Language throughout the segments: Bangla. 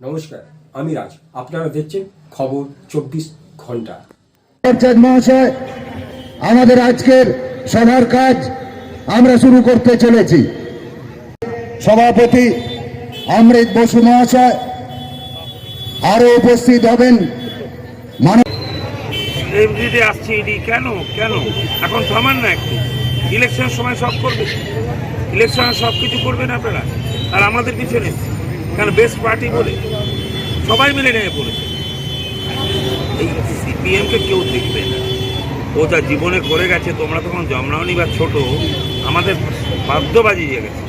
নমস্কার আমি রাজ। আপনারা দেখছেন খবর চব্বিশ ঘণ্টা। মহাশয় আমাদের আজকের সভার কাজ আমরা শুরু করতে চলেছি। সভাপতি অমৃত বসু মহাশয় আরও উপস্থিত হবেন। মানব এমনিতে আসছে ইডি। কেন? কেন? এখন থামান না একটু। ইলেকশনের সময় সব করবে। ইলেকশনে সব কিছু করবেন আপনারা। আর আমাদের পিছনে কেন বেস্ট পার্টি বলে? সবাই মিলে নেমে পড়েছে। এই সিপিএমকে কেউ দেখবে না। ও যা জীবনে করে গেছে, তোমরা তখন জমনাওনি বা ছোট, আমাদের বাদ্য বাজিয়ে গেছে।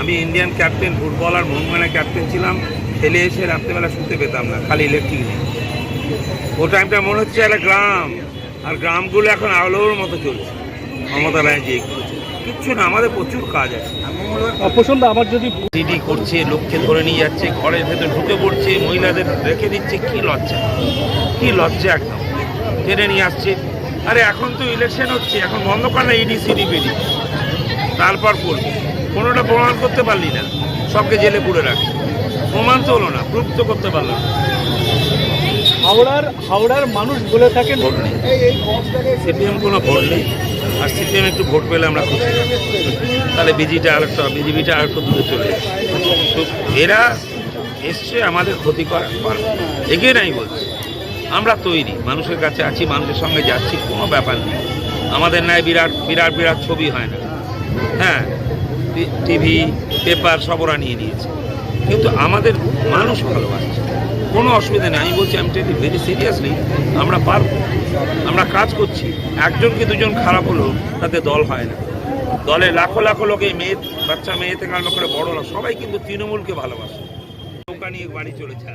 আমি ইন্ডিয়ান ক্যাপ্টেন ফুটবল আর মোহনবাগানের ক্যাপ্টেন ছিলাম, খেলে এসে রাত্রেবেলা শুতে পেতাম না, খালি ইলেকট্রিক নেই ও টাইমটা মনে হচ্ছে একটা গ্রাম, আর গ্রামগুলো এখন আলোর মতো চলছে। মমতা ব্যানার্জি কিচ্ছু না আমাদের প্রচুর কাজ আছে। অপছন্দ আমার যদি ডিডি করছে লোককে ধরে নিয়ে যাচ্ছে ঘরের ভেতর ঢুকে পড়ছে মহিলাদের রেখে দিচ্ছে কি লজ্জা। কি লজ্জা একদম। টেনে নিয়ে আসছে। আরে এখন তো ইলেকশন হচ্ছে এখন বন্ধ কর না ইডি সিডি বেরি তারপর করবে। কোনোটা প্রমাণ করতে পারলি না। সবকে জেলে পুরে রাখছে প্রমাণ তো হলো না প্রুফ তো করতে পারল না। হাওড়ার হাওড়ার মানুষ বলে থাকেন ভোট নেই। সিপিএম কোনো ভোট নেই। আর সিপিএম একটু ভোট পেলে আমরা খুশি। তাহলে বিজিটা আর একটা বিজেপিটা আর একটু দূরে চলে তো এরা এসছে আমাদের ক্ষতি করার এগিয়ে নাই বলছি। আমরা তৈরি। মানুষের কাছে আছি, মানুষের সঙ্গে যাচ্ছি, কোনো ব্যাপার নেই। আমাদের ন্যায় বিরাট বিরাট বিরাট ছবি হয় না। হ্যাঁ টিভি, পেপার সব ওরা নিয়ে নিয়েছে। কিন্তু আমাদের মানুষ ভালোবাসছে। কোনো অসুবিধা নেই। আমি বলছি, আমি টেলি ভেরি সিরিয়াসলি আমরা পারব। আমরা কাজ করছি। একজন কি দুজন খারাপ হলো, তাতে দল হয় না। দলে লাখো লাখো লোকে মেয়ে, বাচ্চা মেয়ে থেকে আরম্ভ করে বড় সবাই কিন্তু তৃণমূলকে ভালোবাসে। নৌকা নিয়ে বাড়ি চলে যা